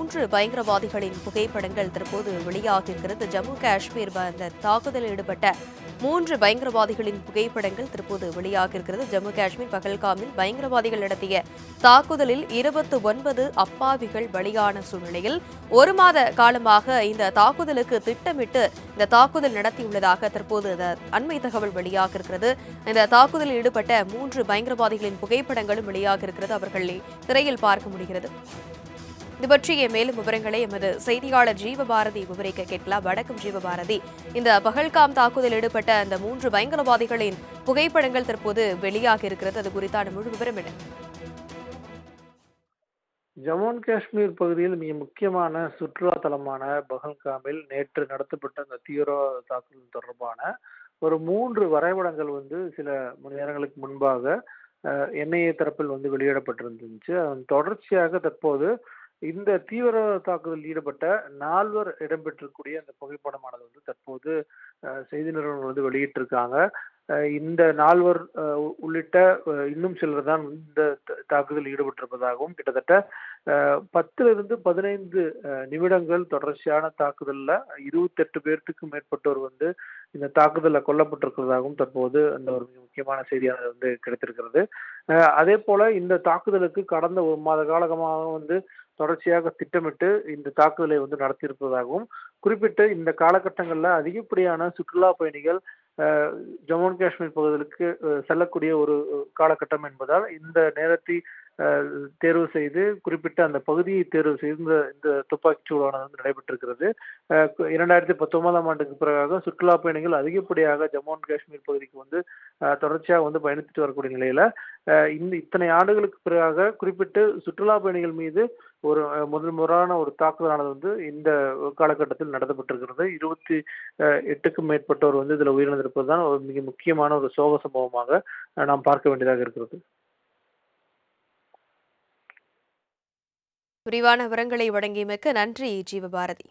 மூன்று பயங்கரவாதிகளின் புகைப்படங்கள் தற்போது வெளியாகியிருக்கிறது. ஜம்மு காஷ்மீர் அந்த தாக்குதலில் ஈடுபட்ட மூன்று பயங்கரவாதிகளின் புகைப்படங்கள் தற்போது வெளியாகியிருக்கிறது. ஜம்மு காஷ்மீர் பகல்காமில் பயங்கரவாதிகள் நடத்திய தாக்குதலில் இருபத்து ஒன்பது அப்பாவிகள் பலியான சூழ்நிலையில் ஒரு மாத காலமாக இந்த தாக்குதலுக்கு திட்டமிட்டு இந்த தாக்குதல் நடத்தியுள்ளதாக தற்போது அண்மை தகவல் வெளியாகியிருக்கிறது. இந்த தாக்குதலில் ஈடுபட்ட மூன்று பயங்கரவாதிகளின் புகைப்படங்களும் வெளியாகியிருக்கிறது. அவர்களை திரையில் பார்க்க முடிகிறது. இது பற்றிய மேலும் விவரங்களை எமது செய்தியாளர் ஜீவபாரதி விவரிக்க கேட்கலாம். வணக்கம் ஜீவபாரதி. இந்த பகல்காம் தாக்குதலில் ஈடுபட்ட அந்த மூன்று பயங்கரவாதிகளின் புகைப்படங்கள் தற்போது வெளியாக இருக்கிறது. அது குறித்தான முழு விவரம் என்ன? ஜம்மு அண்ட் காஷ்மீர் பகுதியில் மிக முக்கியமான சுற்றுலா தலமான பகல்காமில் நேற்று நடத்தப்பட்ட அந்த தீவிரவாத தாக்குதல் தொடர்பான ஒரு மூன்று வரைபடங்கள் வந்து சில மணி நேரங்களுக்கு முன்பாக என்ஐஏ தரப்பில் வந்து வெளியிடப்பட்டிருந்துச்சு. அதன் தொடர்ச்சியாக தற்போது இந்த தீவிரவாத தாக்குதலில் ஈடுபட்ட நால்வர் இடம்பெற்றக்கூடிய அந்த புகைப்படமானது வந்து தற்போது செய்தி நிறுவனங்கள் வந்து வெளியிட்டிருக்காங்க. இந்த நால்வர் உள்ளிட்ட இன்னும் சிலர் தான் இந்த த- தாக்குதலில் ஈடுபட்டிருப்பதாகவும் கிட்டத்தட்ட அஹ், பத்திலிருந்து பதினைந்து நிமிடங்கள் தொடர்ச்சியான தாக்குதலில் இருபத்தெட்டு பேர்த்துக்கும் மேற்பட்டோர் வந்து இந்த தாக்குதலில் கொல்லப்பட்டிருக்கிறதாகவும் தற்போது அந்த ஒரு மிக முக்கியமான செய்தியானது வந்து கிடைத்திருக்கிறது. அதே போல இந்த தாக்குதலுக்கு கடந்த ஒரு மாத காலமாக வந்து தொடர்ச்சியாக திட்டமிட்டு இந்த தாக்குதலை வந்து நடத்தியிருப்பதாகவும் குறிப்பிட்டு இந்த காலகட்டங்களில் அதிகப்படியான சுற்றுலா பயணிகள் ஜம்மு அண்ட் காஷ்மீர் பகுதிகளுக்கு செல்லக்கூடிய ஒரு காலகட்டம் என்பதால் இந்த நேரத்தை தேர்வு செய்து குறிப்பிட்ட அந்த பகுதியை தேர்வு செய்து இந்த இந்த துப்பாக்கிச் சூடானது வந்து நடைபெற்றிருக்கிறது. இரண்டாயிரத்தி பத்தொன்பதாம் ஆண்டுக்கு பிறகாக சுற்றுலா பயணிகள் அதிகப்படியாக ஜம்மு அண்ட் காஷ்மீர் பகுதிக்கு வந்து தொடர்ச்சியாக வந்து பயணித்துட்டு வரக்கூடிய நிலையில இந்த இத்தனை ஆண்டுகளுக்கு பிறகாக குறிப்பிட்டு சுற்றுலா பயணிகள் மீது ஒரு முதல் முறையான ஒரு தாக்குதலானது வந்து இந்த காலகட்டத்தில் நடத்தப்பட்டிருக்கிறது. இருபத்தி எட்டுக்கும் மேற்பட்டோர் வந்து இதில் உயிரிழந்திருப்பது தான் ஒரு மிக முக்கியமான ஒரு சோக சம்பவமாக நாம் பார்க்க வேண்டியதாக இருக்கிறது. விரிவான விவரங்களை வழங்கியமைக்கு நன்றி ஜீவபாரதி.